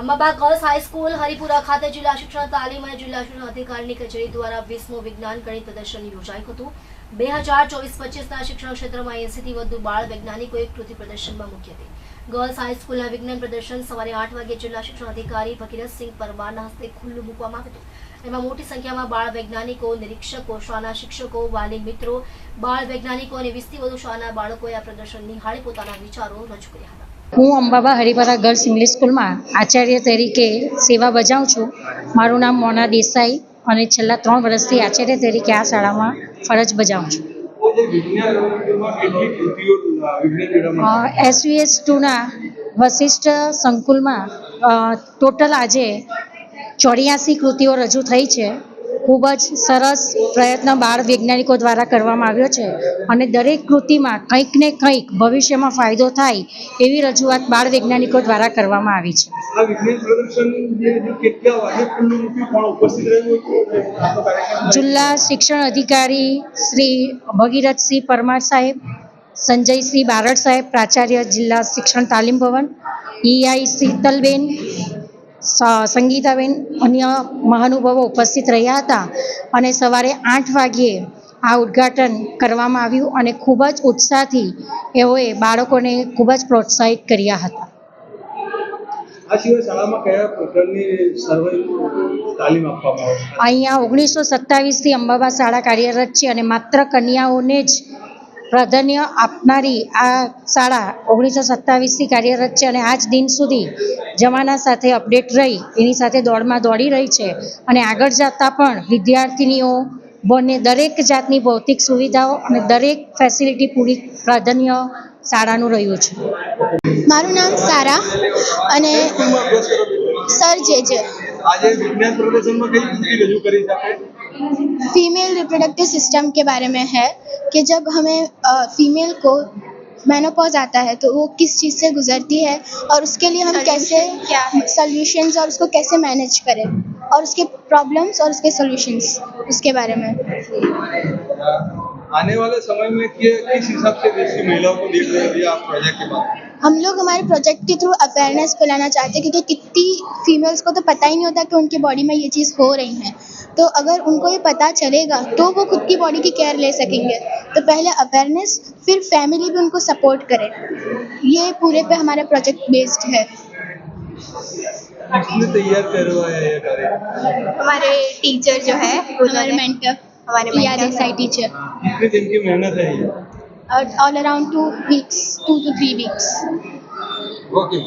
Ambaba girls high school Haripura ખાતે જિલ્લા શિક્ષણ તાલીમ અને જિલ્લા શિક્ષણ અધિકારીની કચેરી દ્વારા વીસમું વિજ્ઞાન ગણિત પ્રદર્શન યોજાયું હતું. બે હજાર ચોવીસ પચીસના શિક્ષણ ક્ષેત્રમાં એંસીથી વધુ બાળ વૈજ્ઞાનિકોએ કૃતિ પ્રદર્શનમાં મુખ્ય હતી. ગર્લ્સ હાઈસ્કૂલના વિજ્ઞાન પ્રદર્શન સવારે આઠ વાગે જિલ્લા શિક્ષણ અધિકારી ભગીરથસિંહ પરમારના હસ્તે ખુલ્લું મૂકવામાં આવ્યું હતું. એમાં મોટી સંખ્યામાં બાળ વૈજ્ઞાનિકો, નિરીક્ષકો, શાળાના શિક્ષકો, વાલી મિત્રો, બાળ વૈજ્ઞાનિકો અને વીસથી વધુ શાળાના બાળકોએ આ પ્રદર્શન નિહાળી પોતાના વિચારો રજૂ કર્યા હતા. હું અંબાબા હરિપરા ગર્લ્સ ઇંગ્લિશ સ્કૂલમાં આચાર્ય તરીકે સેવા બજાવું છું. મારું નામ મોના દેસાઈ અને છેલ્લા ત્રણ વર્ષથી આચાર્ય તરીકે આ શાળામાં ફરજ બજાવું છું. એસવીએસ ટુના વશિષ્ઠ સંકુલમાં ટોટલ આજે ચોર્યાસી કૃતિઓ રજૂ થઈ છે. ખૂબ જ સરસ પ્રયત્ન બાળ વૈજ્ઞાનિકો દ્વારા કરવામાં આવ્યો છે. અને દરેક કૃતિમાં કંઈક ને કંઈક ભવિષ્યમાં ફાયદો થાય એવી રજૂઆત બાળ વૈજ્ઞાનિકો દ્વારા કરવામાં આવી છે. જિલ્લા શિક્ષણ અધિકારી શ્રી ભગીરથસિંહ પરમાર સાહેબ સંજયસિંહ બારડ સાહેબ પ્રાચાર્ય જિલ્લા શિક્ષણ તાલીમ ભવન ઈઆઈ શીતલબેન સંગીતાબેન અન્ય મહાનુભાવો ઉપસ્થિત રહ્યા હતા અને સવારે આઠ વાગ્યે આ ઉદ્ઘાટન કરવામાં આવ્યું અને ખૂબ જ ઉત્સાહથી એઓએ બાળકોને ખૂબ જ પ્રોત્સાહિત કર્યા હતા. અહીંયા ઓગણીસો સત્તાવીસથી અંબાબા શાળા કાર્યરત છે અને માત્ર કન્યાઓને જ પ્રાધાન્ય આપનારી આ શાળા ઓગણીસો સત્તાવીસથી કાર્યરત છે અને આજ દિન સુધી જમાના સાથે અપડેટ રહી એની સાથે દોડમાં દોડી રહી છે અને આગળ જતાં પણ વિદ્યાર્થિનીઓ બંને દરેક જાતની ભૌતિક સુવિધાઓ અને દરેક ફેસિલિટી પૂરી પ્રાધાન્ય શાળાનું રહ્યું છે મારું નામ સારા અને સ્કૂલમાં અભ્યાસ કરો છો? सर जे जे આજે વિજ્ઞાન પ્રદર્શનમાં કઈ કૃતિ રજૂ કરી શકે फीमेल रिप्रोडक्टिव सिस्टम के बारे में है कि जब हमें फीमेल को मेनोपॉज आता है तो वो किस चीज़ से गुजरती है और उसके लिए हम कैसे क्या सोल्यूशंस और उसको कैसे मैनेज करें और उसके प्रॉब्लम्स और उसके सॉल्यूशंस उसके बारे में। आने वाले समय में किस हिसाब से देश महिलाओं को देख रहे हैं आप प्रोजेक्ट के बाद? हम लोग हमारे प्रोजेक्ट के थ्रू अवेयरनेस फैलाना चाहते हैं क्योंकि कितनी फीमेल्स को तो पता ही नहीं होता कि उनकी बॉडी में ये चीज़ हो रही है। तो अगर उनको ये पता चलेगा तो वो खुद की बॉडी की केयर ले सकेंगे। तो पहले अवेयरनेस फिर फैमिली भी उनको सपोर्ट करे। ये पूरे पे हमारा प्रोजेक्ट बेस्ड है। तैयार करवाया ये कार्य? हमारे टीचर जो है हमारे मेंटर हमारे टीचर कितने दिन की मेहनत है ये? All around two weeks two two three weeks okay